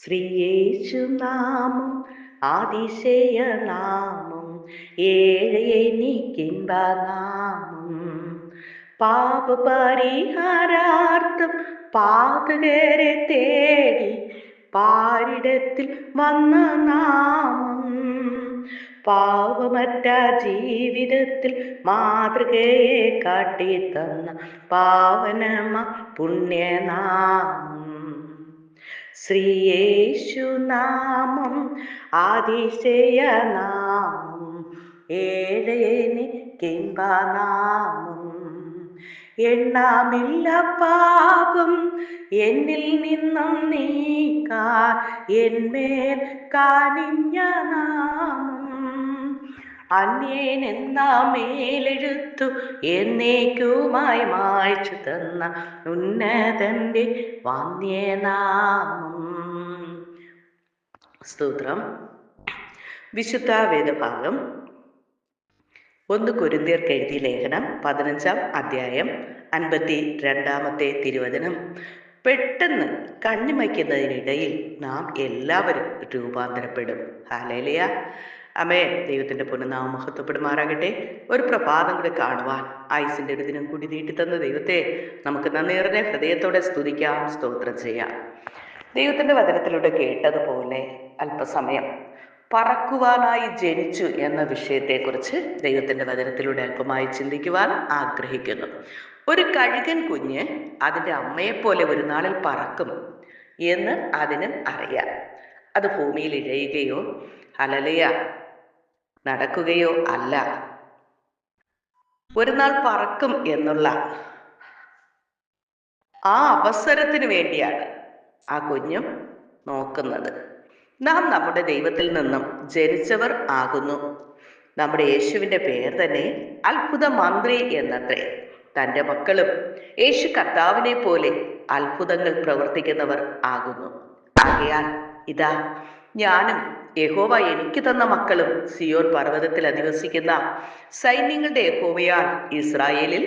ശ്രീയേശുനാമം അതിശയനാമം ഏഴെനിക്കിൻപനാമം പാപപരിഹാരാർത്ഥം പാതകരെ തേടി പാരിടത്തിൽ വന്ന നാമം. പാവമറ്റ ജീവിതത്തിൽ മാതൃകയെ കാട്ടിത്തന്ന പാവനമ പുണ്യനാമം. ശ്രീയേശുനാമം നാമം ഏഴേനി കിംബനാമം എണ്ണാമില്ല പാപം എന്നിൽ നിന്നും നീക്കാൻ എന്മേൽ കാണിഞ്ഞ നാമം. അന്യനെന്ന മേലെഴുത്തു എന്നേക്കുമായി മായ്ച്ചു തന്ന ഉന്നതന്റെ വന്യനാമം. സ്തോത്രം. വിശുദ്ധ വേദഭാഗം. ഒന്ന് കൊരിന്തിയർക്ക് എഴുതിയ ലേഖനം പതിനഞ്ചാം അധ്യായം അൻപത്തി രണ്ടാമത്തെ തിരുവചനം. പെട്ടെന്ന് കണ്ണിമയ്ക്കുന്നതിനിടയിൽ നാം എല്ലാവരും രൂപാന്തരപ്പെടും. ഹാലേലിയ അമേ ദൈവത്തിന്റെ പുനർനാമം മഹത്വപ്പെടുമാറാകട്ടെ. ഒരു പ്രഭാതം കൂടെ കാണുവാൻ ആയുസിന്റെ ഒരു ദിനം കൂടി നീട്ടി തന്ന ദൈവത്തെ നമുക്ക് നന്ദിയേറെ ഹൃദയത്തോടെ സ്തുതിക്കാം സ്തോത്രം ചെയ്യാം. ദൈവത്തിന്റെ വചനത്തിലൂടെ കേട്ടതുപോലെ അല്പസമയം പറക്കുവാനായി ജനിച്ചു എന്ന വിഷയത്തെക്കുറിച്ച് ദൈവത്തിന്റെ വചനത്തിലൂടെ അല്പമായി ചിന്തിക്കുവാൻ ആഗ്രഹിക്കുന്നു. ഒരു കഴുകൻ കുഞ്ഞ് അതിന്റെ അമ്മയെപ്പോലെ ഒരു നാളിൽ പറക്കും എന്ന് അതിന് അറിയാം. അത് ഭൂമിയിൽ ഇഴയുകയോ അലലയ നടക്കുകയോ അല്ല. ഒരു നാൾ പറക്കും എന്നുള്ള ആ അവസരത്തിന് വേണ്ടിയാണ് ആ കുഞ്ഞും നോക്കുന്നത്. നാം നമ്മുടെ ദൈവത്തിൽ നിന്നും ജനിച്ചവർ ആകുന്നു. നമ്മുടെ യേശുവിന്റെ പേര് തന്നെ അത്ഭുത മന്ത്രി എന്നത്രേ. തന്റെ മക്കളും യേശു കർത്താവിനെ പോലെ അത്ഭുതങ്ങൾ പ്രവർത്തിക്കുന്നവർ ആകുന്നു. ആകയാൽ ഇതാ ഞാനും യഹോവ എനിക്ക് തന്ന മക്കളും സിയോർ പർവതത്തിൽ അധിവസിക്കുന്ന സൈന്യങ്ങളുടെ യഹോവയാൽ ഇസ്രായേലിൽ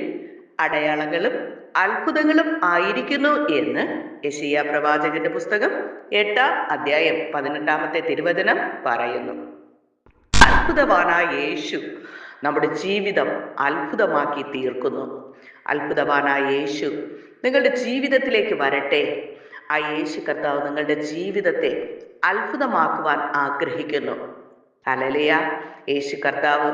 അടയാളങ്ങളും അത്ഭുതങ്ങളും ആയിരിക്കുന്നു എന്ന് യശിയ പ്രവാചകന്റെ പുസ്തകം എട്ടാം അധ്യായം പതിനെട്ടാമത്തെ തിരുവചനം പറയുന്നു. അത്ഭുതവാനായ യേശു നമ്മുടെ ജീവിതം അത്ഭുതമാക്കി തീർക്കുന്നു. അത്ഭുതവാനായ യേശു നിങ്ങളുടെ ജീവിതത്തിലേക്ക് വരട്ടെ. ആ യേശു കർത്താവ് നിങ്ങളുടെ ജീവിതത്തെ അത്ഭുതമാക്കുവാൻ ആഗ്രഹിക്കുന്നു. അലലിയ യേശു കർത്താവ്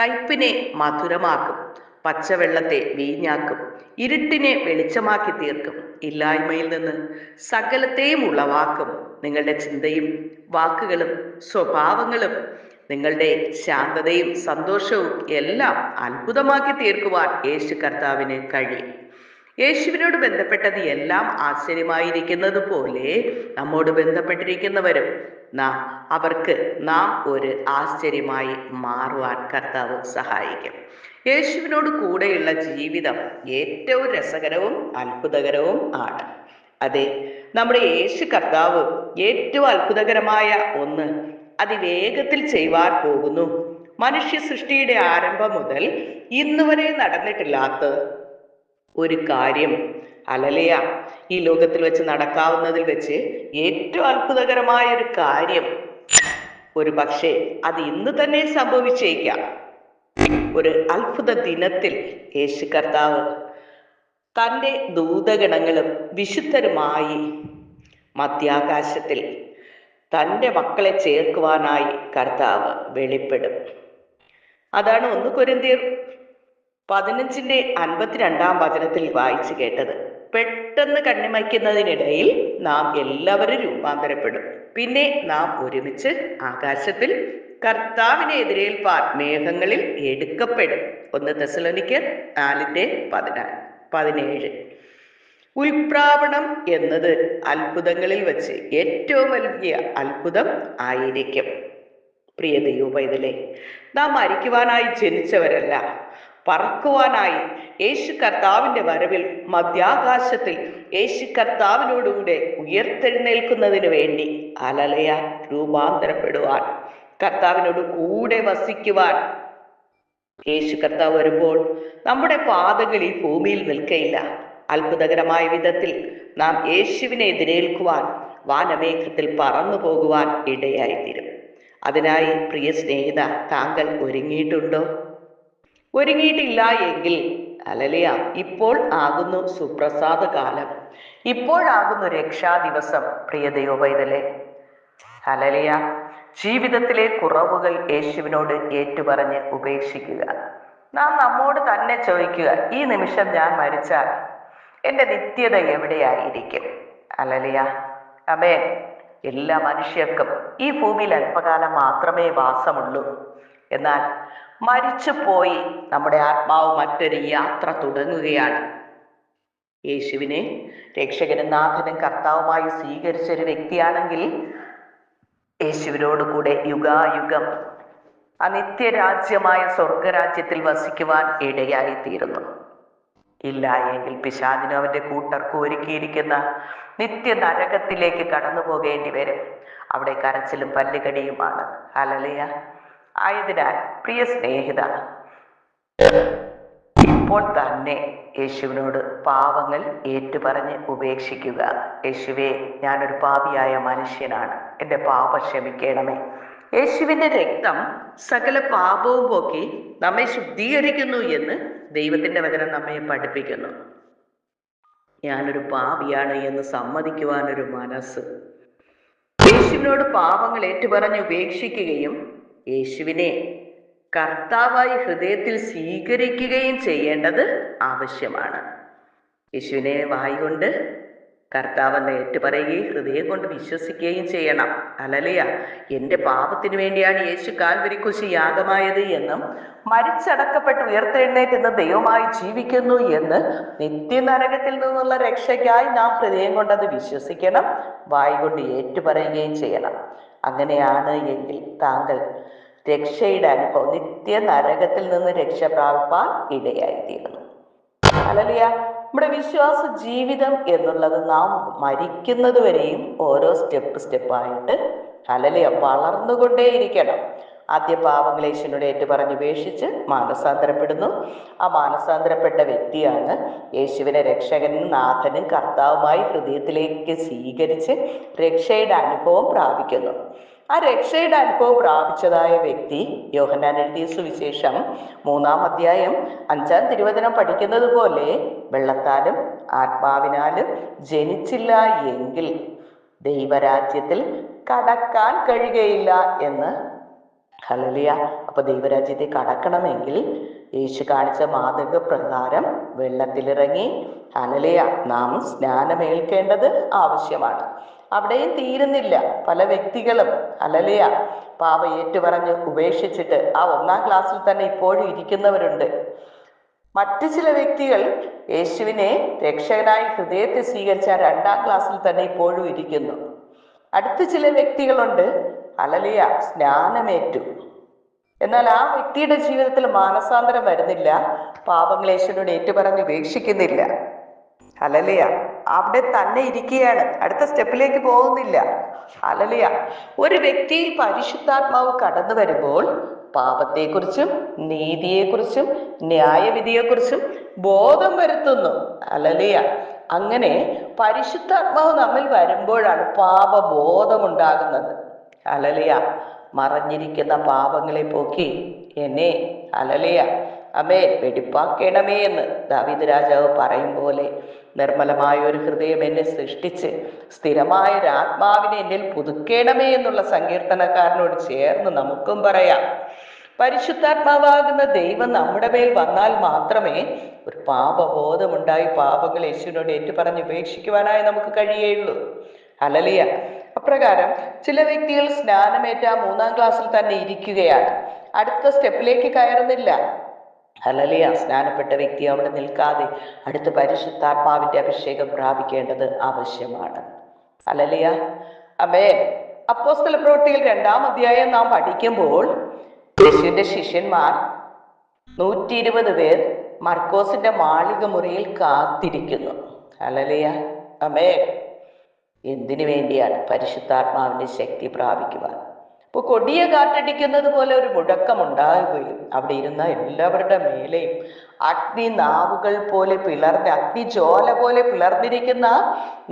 കയ്പിനെ മധുരമാക്കും പച്ചവെള്ളത്തെ വീഞ്ഞാക്കും ഇരുട്ടിനെ വെളിച്ചമാക്കി തീർക്കും ഇല്ലായ്മയിൽ നിന്ന് സകലത്തെയും ഉളവാക്കും. നിങ്ങളുടെ ചിന്തയും വാക്കുകളും സ്വഭാവങ്ങളും നിങ്ങളുടെ ശാന്തതയും സന്തോഷവും എല്ലാം അത്ഭുതമാക്കി തീർക്കുവാൻ യേശു കർത്താവിന് കഴിയും. യേശുവിനോട് ബന്ധപ്പെട്ടത് എല്ലാം ആശ്ചര്യമായിരിക്കുന്നത് പോലെ നമ്മോട് ബന്ധപ്പെട്ടിരിക്കുന്നവരും നാം അവർക്ക് നാം ഒരു ആശ്ചര്യമായി മാറുവാൻ കർത്താവ് സഹായിക്കും. യേശുവിനോട് കൂടെയുള്ള ജീവിതം ഏറ്റവും രസകരവും അത്ഭുതകരവും ആണ്. അതെ നമ്മുടെ യേശു കർത്താവ് ഏറ്റവും അത്ഭുതകരമായ ഒന്ന് അതിവേഗത്തിൽ ചെയ്യുവാൻ പോകുന്നു. മനുഷ്യ സൃഷ്ടിയുടെ ആരംഭം മുതൽ ഇന്നുവരെ നടന്നിട്ടില്ലാത്ത ഒരു കാര്യം. അലലയ. ഈ ലോകത്തിൽ വെച്ച് നടക്കാവുന്നതിൽ വെച്ച് ഏറ്റവും അത്ഭുതകരമായ ഒരു കാര്യം. ഒരു പക്ഷേ അത് ഇന്ന് തന്നെ സംഭവിച്ചേക്കാം. ഒരു അത്ഭുത ദിനത്തിൽ യേശു കർത്താവ് തന്റെ ദൂതഗണങ്ങളും വിശുദ്ധരുമായി മധ്യാകാശത്തിൽ തന്റെ മക്കളെ ചേർക്കുവാനായി കർത്താവ് വെളിപ്പെടും. അതാണ് ഒന്ന് കൊരിന്തിയർ പതിനഞ്ചിന്റെ അൻപത്തിരണ്ടാം വചനത്തിൽ വായിച്ചു കേട്ടത്. പെട്ടെന്ന് കണ്ണിമയ്ക്കുന്നതിനിടയിൽ നാം എല്ലാവരും രൂപാന്തരപ്പെടും. പിന്നെ നാം ഒരുമിച്ച് ആകാശത്തിൽ കർത്താവിനെ എതിരേൽപ്പാൻ മേഘങ്ങളിൽ എടുക്കപ്പെടും. ഒന്ന് തെസലോനിക്ക് നാലിന്റെ പതിനാല് പതിനേഴ്. ഉൽപ്രാവണം എന്നത് അത്ഭുതങ്ങളിൽ വെച്ച് ഏറ്റവും വലിയ അത്ഭുതം ആയിരിക്കും. പ്രിയ ദൈവപൈതലെ നാം മരിക്കുവാനായി ജനിച്ചവരല്ല. പറക്കുവാനായി യേശു കർത്താവിന്റെ വരവിൽ മധ്യാകാശത്തിൽ യേശു കർത്താവിനോടുകൂടെ ഉയർത്തെഴുന്നേൽക്കുന്നതിന് വേണ്ടി അലലയ രൂപാന്തരപ്പെടുവാൻ കർത്താവിനോട് കൂടെ വസിക്കുവാൻ. യേശു കർത്താവ് വരുമ്പോൾ നമ്മുടെ പാദങ്ങൾ ഈ ഭൂമിയിൽ നിൽക്കയില്ല. അത്ഭുതകരമായ വിധത്തിൽ നാം യേശുവിനെ എതിരേൽക്കുവാൻ വാനമേഘത്തിൽ പറന്നു പോകുവാൻ ഇടയായിത്തീരും. അതിനായി പ്രിയ സ്നേഹിത താങ്കൾ ഒരുങ്ങിയിട്ടുണ്ടോ? ഒരുങ്ങിയിട്ടില്ല എങ്കിൽ അലലിയ ഇപ്പോൾ ആകുന്നു സുപ്രസാദ കാലം. ഇപ്പോഴാകുന്നു രക്ഷാ ദിവസം പ്രിയ ദൈവവൈതലെ അലലിയ ജീവിതത്തിലെ കുറവുകൾ യേശുവിനോട് ഏറ്റുപറഞ്ഞ് ഉപേക്ഷിക്കുക. നാം നമ്മോട് തന്നെ ചോദിക്കുക ഈ നിമിഷം ഞാൻ മരിച്ചാൽ എന്റെ നിത്യത എവിടെയായിരിക്കും? അലലിയ അമേ എല്ലാ മനുഷ്യർക്കും ഈ ഭൂമിയിൽ അല്പകാലം മാത്രമേ വാസമുള്ളൂ. എന്നാൽ മരിച്ചു പോയി നമ്മുടെ ആത്മാവ് മറ്റൊരു യാത്ര തുടങ്ങുകയാണ്. യേശുവിനെ രക്ഷകനും നാഥനും കർത്താവുമായി സ്വീകരിച്ച ഒരു വ്യക്തിയാണെങ്കിൽ യേശുവിനോട് കൂടെ യുഗായുഗം ആ നിത്യരാജ്യമായ സ്വർഗരാജ്യത്തിൽ വസിക്കുവാൻ ഇടയായി തീരുന്നു ഇല്ല എങ്കിൽ പിശാദിനും അവന്റെ കൂട്ടർക്ക് ഒരുക്കിയിരിക്കുന്ന നിത്യ നരകത്തിലേക്ക് കടന്നു പോകേണ്ടി വരും അവിടെ കരച്ചിലും പല്ലുകടിയുമാണ്. അലലിയ ആയതിനാൽ പ്രിയ സ്നേഹിത. ഇപ്പോൾ തന്നെ യേശുവിനോട് പാവങ്ങൾ ഏറ്റുപറഞ്ഞ് ഉപേക്ഷിക്കുക. യേശുവെ ഞാനൊരു പാപിയായ മനുഷ്യനാണ്. എന്റെ പാപ ക്ഷമിക്കണമേ. യേശുവിന്റെ രക്തം സകല പാപവും പോക്കി നമ്മെ ശുദ്ധീകരിക്കുന്നു എന്ന് ദൈവത്തിന്റെ വചനം നമ്മെ പഠിപ്പിക്കുന്നു. ഞാനൊരു പാപിയാണ് എന്ന് സമ്മതിക്കുവാനൊരു മനസ്സ്. യേശുവിനോട് പാപങ്ങൾ ഏറ്റുപറഞ്ഞ് ഉപേക്ഷിക്കുകയും യേശുവിനെ കർത്താവായി ഹൃദയത്തിൽ സ്വീകരിക്കുകയും ചെയ്യേണ്ടത് ആവശ്യമാണ്. യേശുവിനെ വായി കൊണ്ട് കർത്താവെന്ന് ഏറ്റുപറയുകയും ഹൃദയം കൊണ്ട് വിശ്വസിക്കുകയും ചെയ്യണം. അലലിയ. എന്റെ പാപത്തിന് വേണ്ടിയാണ് യേശു കാൽവരി കുശി യാഗമായത് എന്നും മരിച്ചടക്കപ്പെട്ട് ഉയർത്തെഴുന്നേറ്റ് ദൈവമായി ജീവിക്കുന്നു എന്ന് നിത്യനരകത്തിൽ നിന്നുള്ള രക്ഷയ്ക്കായി നാം ഹൃദയം കൊണ്ട് അത് വിശ്വസിക്കണം. വായി കൊണ്ട് ഏറ്റുപറയുകയും ചെയ്യണം. അങ്ങനെയാണ് എങ്കിൽ താങ്കൾ രക്ഷയുടെ അനുഭവം. നിത്യ നരകത്തിൽ നിന്ന് രക്ഷ പ്രാപിപ്പാൻ ഇടയായിത്തീരുന്നു. അല്ലല്ല നമ്മുടെ വിശ്വാസ ജീവിതം എന്നുള്ളത് നാം മരിക്കുന്നത് വരെയും ഓരോ സ്റ്റെപ്പ് സ്റ്റെപ്പായിട്ട് അലലിയ വളർന്നുകൊണ്ടേയിരിക്കണം. ആദ്യ പാവങ്ങൾ യേശുവിനോട് ഏറ്റു പറഞ്ഞ് ഉപേക്ഷിച്ച് മാനസാന്തരപ്പെടുന്നു. ആ മാനസാന്തരപ്പെട്ട വ്യക്തിയാണ് യേശുവിനെ രക്ഷകനും നാഥനും കർത്താവുമായി ഹൃദയത്തിലേക്ക് സ്വീകരിച്ച് രക്ഷയുടെ അനുഭവം പ്രാപിക്കുന്നു. ആ രക്ഷയുടെ അനുഭവം പ്രാപിച്ചതായ വ്യക്തി യോഹന്നാൻ എഴുതിയ സുവിശേഷം മൂന്നാം അധ്യായം അഞ്ചാം തിരുവചനം പഠിക്കുന്നത് പോലെ വെള്ളത്താലും ആത്മാവിനാലും ജനിച്ചില്ല എങ്കിൽ ദൈവരാജ്യത്തിൽ കടക്കാൻ കഴിയുകയില്ല എന്ന്. ഹലലിയ അപ്പൊ ദൈവരാജ്യത്തെ കടക്കണമെങ്കിൽ യേശു കാണിച്ച മാതൃക പ്രകാരം വെള്ളത്തിലിറങ്ങി. ഹലലിയ നാം സ്നാനമേൽക്കേണ്ടത് ആവശ്യമാണ്. അവിടെയും തീരുന്നില്ല. പല വ്യക്തികളും അലലയ പാവ ഏറ്റുപറഞ്ഞ് ഉപേക്ഷിച്ചിട്ട് ആ ഒന്നാം ക്ലാസ്സിൽ തന്നെ ഇപ്പോഴും ഇരിക്കുന്നവരുണ്ട്. മറ്റു ചില വ്യക്തികൾ യേശുവിനെ രക്ഷകനായി ഹൃദയത്തെ സ്വീകരിച്ച രണ്ടാം ക്ലാസ്സിൽ തന്നെ ഇപ്പോഴും ഇരിക്കുന്നു. അടുത്ത ചില വ്യക്തികളുണ്ട് അലലിയ സ്നാനമേറ്റു. എന്നാൽ ആ വ്യക്തിയുടെ ജീവിതത്തിൽ മാനസാന്തരം വരുന്നില്ല. പാപങ്ങളേശ്വരനോട് ഏറ്റുപറഞ്ഞ് ഉപേക്ഷിക്കുന്നില്ല. അലലിയ അവിടെ തന്നെ ഇരിക്കുകയാണ്. അടുത്ത സ്റ്റെപ്പിലേക്ക് പോകുന്നില്ല. അലലിയ ഒരു വ്യക്തിയിൽ പരിശുദ്ധാത്മാവ് കടന്നു വരുമ്പോൾ പാപത്തെക്കുറിച്ചും നീതിയെക്കുറിച്ചും ന്യായവിധിയെക്കുറിച്ചും ബോധം വരുത്തുന്നു. അലലിയ അങ്ങനെ പരിശുദ്ധാത്മാവ് നമ്മിൽ വരുമ്പോഴാണ് പാപബോധമുണ്ടാകുന്നത്. അലലിയ മറഞ്ഞിരിക്കുന്ന പാപങ്ങളെ പോക്കി എന്നെ. അലലിയ അമേ വെടിപ്പാക്കണമേ എന്ന് ദാവിദ് രാജാവ് പറയും പോലെ. നിർമ്മലമായ ഒരു ഹൃദയം എന്നെ സൃഷ്ടിച്ച് സ്ഥിരമായ ഒരു ആത്മാവിനെ എന്നിൽ പുതുക്കേണമേ എന്നുള്ള സങ്കീർത്തനക്കാരനോട് ചേർന്ന് നമുക്കും പറയാം. പരിശുദ്ധാത്മാവാകുന്ന ദൈവം നമ്മുടെ മേൽ വന്നാൽ മാത്രമേ ഒരു പാപബോധമുണ്ടായി പാപങ്ങൾ യേശുവിനോട് ഏറ്റുപറഞ്ഞ് ഉപേക്ഷിക്കുവാനായി നമുക്ക് കഴിയുള്ളൂ അലലിയ അപ്രകാരം ചില വ്യക്തികൾ സ്നാനമേറ്റ മൂന്നാം ക്ലാസ്സിൽ തന്നെ ഇരിക്കുകയാണ്. അടുത്ത സ്റ്റെപ്പിലേക്ക് കയറുന്നില്ല. ഹലലിയ സ്നാനപ്പെട്ട വ്യക്തി അവിടെ നിൽക്കാതെ അടുത്ത് പരിശുദ്ധാത്മാവിന്റെ അഭിഷേകം പ്രാപിക്കേണ്ടത് ആവശ്യമാണ്. ഹലലിയ അമേ അപ്പോസ്തല പ്രവൃത്തിയിൽ രണ്ടാം അധ്യായം നാം പഠിക്കുമ്പോൾ യേശുവിന്റെ ശിഷ്യന്മാർ നൂറ്റി ഇരുപത് പേർ മർക്കോസിന്റെ മാളിക മുറിയിൽ കാത്തിരിക്കുന്നു. ഹലലിയ അമേ എന്തിനു വേണ്ടിയാണ് പരിശുദ്ധാത്മാവിന്റെ ശക്തി പ്രാപിക്കുവാൻ? ഇപ്പോൾ കൊടിയ കാറ്റടിക്കുന്നത് പോലെ ഒരു മുഴക്കം ഉണ്ടാകുകയും അവിടെ ഇരുന്ന എല്ലാവരുടെ മേലെയും അഗ്നി നാവുകൾ പോലെ പിളർന്ന് അഗ്നി ജ്വാല പോലെ പിളർന്നിരിക്കുന്ന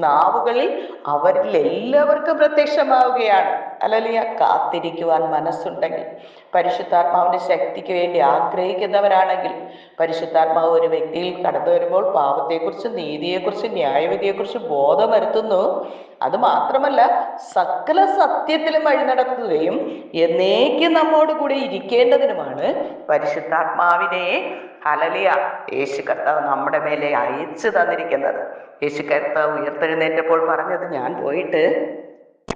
നാവുകളിൽ അവരിൽ എല്ലാവർക്കും പ്രത്യക്ഷമാവുകയാണ്. അല്ലലിയ കാത്തിരിക്കുവാൻ മനസ്സുണ്ടെങ്കിൽ പരിശുദ്ധാത്മാവിന്റെ ശക്തിക്ക് വേണ്ടി ആഗ്രഹിക്കുന്നവരാണെങ്കിൽ പരിശുദ്ധാത്മാവ് ഒരു വ്യക്തിയിൽ കടന്നു വരുമ്പോൾ പാപത്തെക്കുറിച്ച് നീതിയെക്കുറിച്ചും ന്യായവിധിയെക്കുറിച്ച് ബോധം വരുത്തുന്നു. അത് മാത്രമല്ല സകല സത്യത്തിലും വഴി നടത്തുകയും എന്നേക്കും നമ്മോട് കൂടി ഇരിക്കേണ്ടതിനുമാണ് പരിശുദ്ധാത്മാവിനെ. ഹലലിയ യേശു കർത്താവ് നമ്മുടെ മേലെ അയച്ചു തന്നിരിക്കുന്നത്. യേശു കർത്താവ് ഉയർത്തെഴുന്നേറ്റപ്പോൾ പറഞ്ഞത് ഞാൻ പോയിട്ട്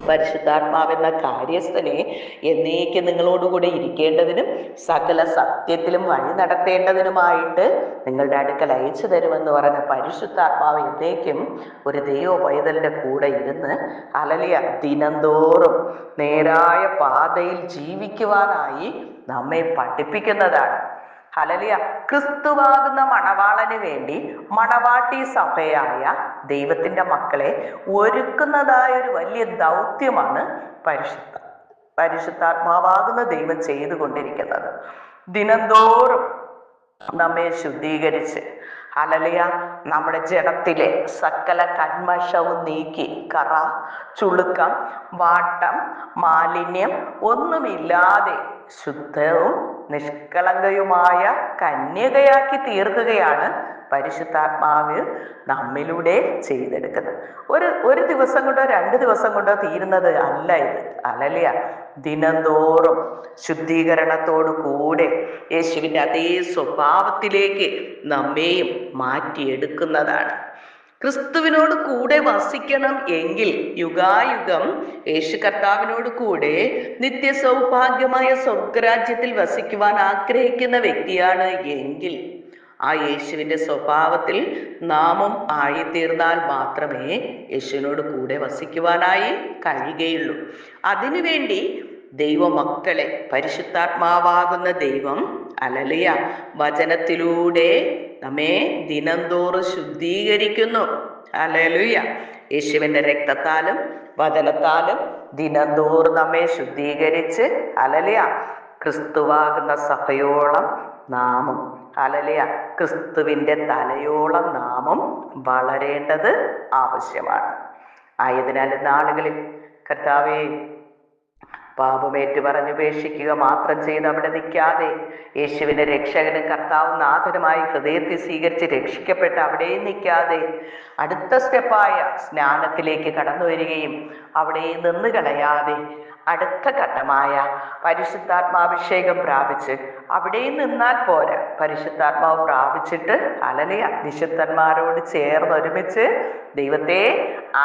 പരിശുദ്ധാത്മാവെന്ന കാര്യസ്ഥനെ എന്നേക്ക് നിങ്ങളോടുകൂടെ ഇരിക്കേണ്ടതിനും സകല സത്യത്തിലും വഴി നടത്തേണ്ടതിനുമായിട്ട് നിങ്ങളുടെ അടുക്കൽ അയച്ചു തരുമെന്ന് പറഞ്ഞ പരിശുദ്ധാത്മാവ് എന്നേക്കും ഒരു ദൈവ പൈതലിന്റെ കൂടെ ഇരുന്ന് അലലിയ ദിനംതോറും നേരായ പാതയിൽ ജീവിക്കുവാനായി നമ്മെ പഠിപ്പിക്കുന്നതാണ്. ഹലലിയ ക്രിസ്തുവാകുന്ന മണവാളന് വേണ്ടി മണവാട്ടി സഭയായ ദൈവത്തിന്റെ മക്കളെ ഒരുക്കുന്നതായ ഒരു വലിയ ദൗത്യമാണ് പരിശുദ്ധ പരിശുദ്ധാത്മാവാകുന്ന ദൈവം ചെയ്തു ചെയ്തുകൊണ്ടിരിക്കുന്നത്. ദിനംതോറും നമ്മെ ശുദ്ധീകരിച്ച് അലലിയ നമ്മുടെ ജഡത്തിലെ സകല കന്മഷവും നീക്കി കറ ചുളുക്കം വാട്ടം മാലിന്യം ഒന്നുമില്ലാതെ ശുദ്ധവും നിഷ്കളങ്കയുമായ കന്യകയാക്കി തീർക്കുകയാണ് പരിശുദ്ധാത്മാവ് നമ്മിലൂടെ ചെയ്തെടുക്കുന്നത്. ഒരു ഒരു ദിവസം കൊണ്ടോ രണ്ട് ദിവസം കൊണ്ടോ തീരുന്നത് അല്ല ഇത്. അലലിയ. ദിനംതോറും ശുദ്ധീകരണത്തോടു കൂടെ യേശുവിന്റെ അതേ സ്വഭാവത്തിലേക്ക് നമ്മെയും മാറ്റിയെടുക്കുന്നതാണ്. ക്രിസ്തുവിനോട് കൂടെ വസിക്കണം എങ്കിൽ യുഗായുഗം യേശു കർത്താവിനോട് കൂടെ നിത്യ സൗഭാഗ്യമായ സ്വർഗരാജ്യത്തിൽ വസിക്കുവാൻ ആഗ്രഹിക്കുന്ന വ്യക്തിയാണ് എങ്കിൽ ആ യേശുവിന്റെ സ്വഭാവത്തിൽ നാമം ആയിത്തീർന്നാൽ മാത്രമേ യേശുവിനോട് കൂടെ വസിക്കുവാനായി കഴിയുകയുള്ളൂ. അതിനുവേണ്ടി ദൈവമക്കളെ പരിശുദ്ധാത്മാവാകുന്ന ദൈവം അലലിയ വചനത്തിലൂടെ നമ്മെ ദിനംതോറും ശുദ്ധീകരിക്കുന്നു. അലലുയ. യേശുവിന്റെ രക്തത്താലും വചനത്താലും ദിനംതോറും നമ്മെ ശുദ്ധീകരിച്ച് അലലിയ. ക്രിസ്തുവാകുന്ന സഭയോളം നാമം അലലിയ ക്രിസ്തുവിന്റെ തലയോളം നാമം വളരേണ്ടത് ആവശ്യമാണ്. ആയതിനാൽ നാളുകളിൽ കർത്താവേ പാപമേറ്റു പറഞ്ഞുപേക്ഷിക്കുക മാത്രം ചെയ്ത് അവിടെ നിൽക്കാതെ യേശുവിനെ രക്ഷകനും കർത്താവും നാഥനുമായി ഹൃദയത്തിൽ സ്വീകരിച്ച് രക്ഷിക്കപ്പെട്ട് അവിടെയും നിൽക്കാതെ അടുത്ത സ്റ്റെപ്പായ സ്നാനത്തിലേക്ക് കടന്നു വരികയും അവിടെ നിന്ന് കളയാതെ അടുത്ത ഘട്ടമായ പരിശുദ്ധാത്മാഭിഷേകം പ്രാപിച്ച് അവിടെയും നിന്നാൽ പോരാ. പരിശുദ്ധാത്മാവ് പ്രാപിച്ചിട്ട് അലലിയ വിശുദ്ധന്മാരോട് ചേർന്ന് ഒരുമിച്ച് ദൈവത്തെ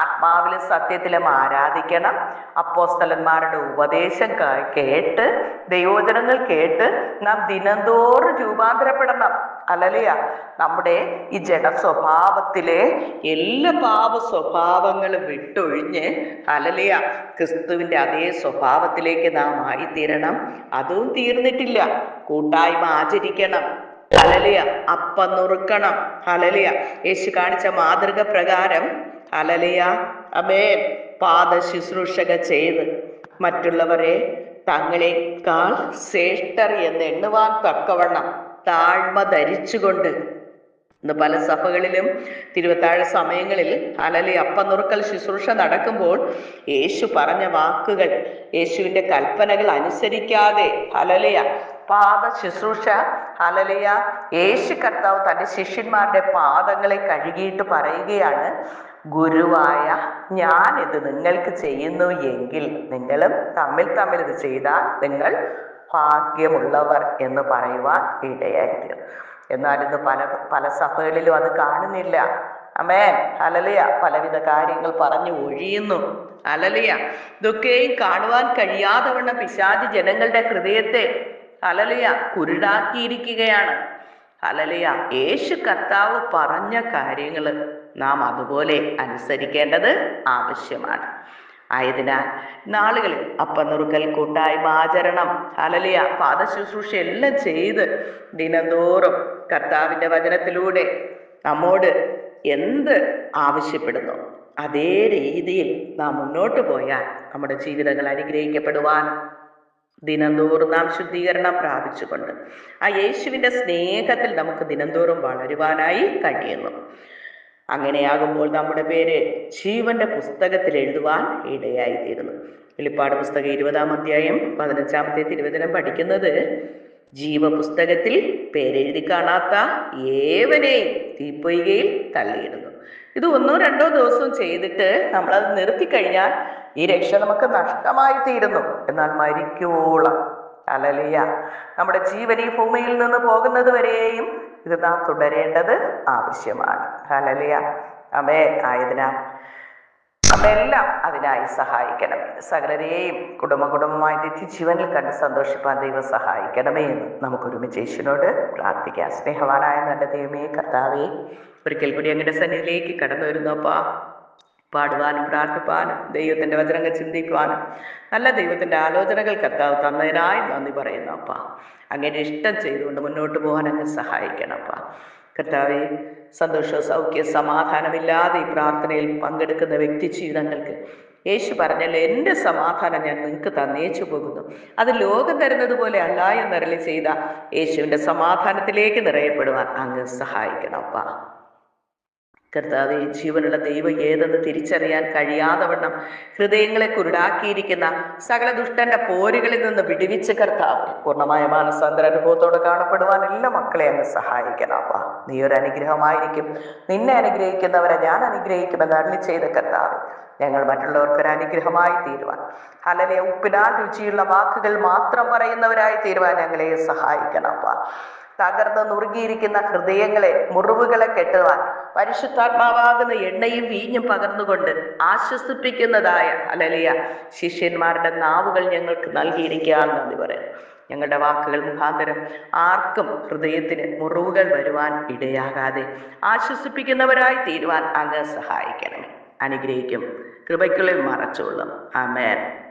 ആത്മാവിലും സത്യത്തിലും ആരാധിക്കണം. അപ്പോസ്തലന്മാരുടെ ഉപദേശം ക- കേട്ട് ദൈവോചനങ്ങൾ കേട്ട് നാം ദിനംതോറും രൂപാന്തരപ്പെടണം. അലലിയ നമ്മുടെ ഈ ജഡ സ്വഭാവത്തിലെ എല്ലാ പാപ സ്വഭാവങ്ങളും വിട്ടൊഴിഞ്ഞ് അലലിയ ക്രിസ്തുവിന്റെ അതേ സ്വഭാവത്തിലേക്ക് നാം ആയിത്തീരണം. അതും തീർന്നിട്ടില്ല. കൂട്ടായ്മ ആചരിക്കണം. അലലിയ അപ്പം നുറുക്കണം. അലലിയ യേശു കാണിച്ച മാതൃക പ്രകാരം അലലിയ അമേൻ പാദ ശുശ്രൂഷക ചെയ്ത് മറ്റുള്ളവരെ തങ്ങളെക്കാൾ ശ്രേഷ്ഠർ എന്ന് എണ്ണുവാൻ തക്കവണ്ണം താഴ്മ ധരിച്ചുകൊണ്ട്. ഇന്ന് പല സഭകളിലും തിരുവത്താഴ സമയങ്ങളിൽ അലലി അപ്പനുറുക്കൽ ശുശ്രൂഷ നടക്കുമ്പോൾ യേശു പറഞ്ഞ വാക്കുകൾ യേശുവിന്റെ കൽപ്പനകൾ അനുസരിക്കാതെ അലലിയ പാദ ശുശ്രൂഷ അലലിയ യേശു കർത്താവ് തന്റെ ശിഷ്യന്മാരുടെ പാദങ്ങളെ കഴുകിയിട്ട് പറയുകയാണ്. ഗുരുവായ ഞാൻ ഇത് നിങ്ങൾക്ക് ചെയ്യുന്നു എങ്കിൽ നിങ്ങളും തമ്മിൽ തമ്മിൽ ഇത് ചെയ്താൽ നിങ്ങൾ ഭാഗ്യമുള്ളവർ എന്ന് പറയുവാൻ ഇടയായിരിക്കും എന്നാൽ ഇന്ന് പല പല സഭകളിലും അത് കാണുന്നില്ല. അമേൻ അലലിയ പലവിധ കാര്യങ്ങൾ പറഞ്ഞു ഒഴിയുന്നു. അലലിയ ഇതൊക്കെയും കാണുവാൻ കഴിയാതെ വണ്ണ പിശാചി ജനങ്ങളുടെ ഹൃദയത്തെ അലലിയ കുരുടാക്കിയിരിക്കുകയാണ്. അലലിയ യേശു കർത്താവ് പറഞ്ഞ കാര്യങ്ങൾ നാം അതുപോലെ അനുസരിക്കേണ്ടത് ആവശ്യമാണ്. ആയതിനാൽ നാളുകളിൽ അപ്പനുറുക്കൽ കൂട്ടായ്മ ആചരണം അലലിയ പാദശുശ്രൂഷ എല്ലാം ചെയ്ത് ദിനംതോറും കർത്താവിന്റെ വചനത്തിലൂടെ നമ്മോട് എന്ത് ആവശ്യപ്പെടുന്നു അതേ രീതിയിൽ നാം മുന്നോട്ട് പോയാൽ നമ്മുടെ ജീവിതങ്ങൾ അനുഗ്രഹിക്കപ്പെടുവാനും ദിനംതോറും നാം ശുദ്ധീകരണം പ്രാപിച്ചുകൊണ്ട് ആ യേശുവിന്റെ സ്നേഹത്തിൽ നമുക്ക് ദിനംതോറും വളരുവാനായി കഴിയുന്നു. അങ്ങനെയാകുമ്പോൾ നമ്മുടെ പേര് ജീവന്റെ പുസ്തകത്തിൽ എഴുതുവാൻ ഇടയായി ഇടയായിത്തീരുന്നു. വെളിപ്പാട് പുസ്തകം ഇരുപതാം അധ്യായം പതിനഞ്ചാമത്തെ തിരുവചനം പഠിക്കുന്നത് ജീവപുസ്തകത്തിൽ പേരെഴുതി കാണാത്ത ഏവനെയും തീപ്പൊയ്കയിൽ തള്ളിയിടുന്നു. ഇത് ഒന്നോ രണ്ടോ ദിവസവും ചെയ്തിട്ട് നമ്മൾ അത് നിർത്തി കഴിഞ്ഞാൽ ഈ രക്ഷ നമുക്ക് നഷ്ടമായി തീരുന്നു. എന്നാൽ മരിക്കോളം. അലലിയ. നമ്മുടെ ജീവൻ ഈ ഭൂമിയിൽ നിന്ന് പോകുന്നത് വരെയും ഇത് നാം തുടരേണ്ടത് ആവശ്യമാണ്. അലലിയ. അമേ ആയതിനാൽ നമ്മെല്ലാം അതിനായി സഹായിക്കണം. സകലരെയും കുടുംബ കുടുംബമായി നിത്യജീവനിൽ കണ്ട് സന്തോഷിപ്പാൻ ദൈവം സഹായിക്കണമേ എന്ന് നമുക്ക് ഒരുമിച്ച് യേശുവിനോട് പ്രാർത്ഥിക്കാം. സ്നേഹവാനായ നല്ല ദൈവമേ കർത്താവേ ഒരിക്കൽ കൂടി അങ്ങയുടെ സന്നിധിയിലേക്ക് കടന്നു വരുന്നപ്പാ പാടുവാനും പ്രാർത്ഥിപ്പാനും ദൈവത്തിന്റെ വചനങ്ങൾ ചിന്തിക്കുവാനും നല്ല ദൈവത്തിന്റെ ആലോചനകൾ കർത്താവ് തന്നതിനായി നന്ദി പറയുന്നു അപ്പ അങ്ങനെ ഇഷ്ടം ചെയ്തുകൊണ്ട് മുന്നോട്ട് പോകാൻ അങ്ങ് സഹായിക്കണം അപ്പ കർത്താവെ സന്തോഷ സൗഖ്യ സമാധാനമില്ലാതെ ഈ പ്രാർത്ഥനയിൽ പങ്കെടുക്കുന്ന വ്യക്തി ജീവിതങ്ങൾക്ക് യേശു പറഞ്ഞല്ലോ എന്റെ സമാധാനം ഞാൻ നിങ്ങൾക്ക് തന്നേച്ചു പോകുന്നു. അത് ലോകം തരുന്നത് പോലെ അല്ല എന്നരളി ചെയ്ത യേശുവിന്റെ സമാധാനത്തിലേക്ക് നിറയപ്പെടുവാൻ അങ്ങ് സഹായിക്കണം അപ്പാ കർത്താവെ ജീവനുള്ള ദൈവം ഏതെന്ന് തിരിച്ചറിയാൻ കഴിയാത്തവണ്ണം ഹൃദയങ്ങളെ കുരുടാക്കിയിരിക്കുന്ന സകല ദുഷ്ടന്റെ പോരുകളിൽ നിന്ന് വിടുവിച്ച് കർത്താവ് പൂർണമായ മാനസാന്തര അനുഭവത്തോടെ കാണപ്പെടുവാൻ എല്ലാ മക്കളെ അങ്ങ് സഹായിക്കണം നീ ഒരു അനുഗ്രഹമായിരിക്കും. നിന്നെ അനുഗ്രഹിക്കുന്നവരെ ഞാൻ അനുഗ്രഹിക്കുമെന്ന് അരളി ചെയ്ത കർത്താവ്. ഞങ്ങൾ മറ്റുള്ളവർക്ക് ഒരു അനുഗ്രഹമായി തീരുവാൻ. അലലെ ഉപ്പിനാൽ രുചിയുള്ള വാക്കുകൾ മാത്രം പറയുന്നവരായി തീരുവാൻ ഞങ്ങളെ സഹായിക്കണം തകർന്ന് നുറുകിയിരിക്കുന്ന ഹൃദയങ്ങളെ മുറിവുകളെ കെട്ടുവാൻ പരിശുദ്ധാത്മാവാകുന്ന എണ്ണയും വീഞ്ഞും പകർന്നുകൊണ്ട് ആശ്വസിപ്പിക്കുന്നതായ അലലിയ ശിഷ്യന്മാരുടെ നാവുകൾ ഞങ്ങൾക്ക് നൽകിയിരിക്കുകയാണെന്ന് നന്ദി പറയാം ഞങ്ങളുടെ വാക്കുകൾ മുഖാന്തരം ആർക്കും ഹൃദയത്തിന് മുറിവുകൾ വരുവാൻ ഇടയാകാതെ ആശ്വസിപ്പിക്കുന്നവരായി തീരുവാൻ അങ്ങ് സഹായിക്കണം അനുഗ്രഹിക്കും. കൃപയ്ക്കുള്ളിൽ മറച്ചുകൊള്ളും. ആമേൻ.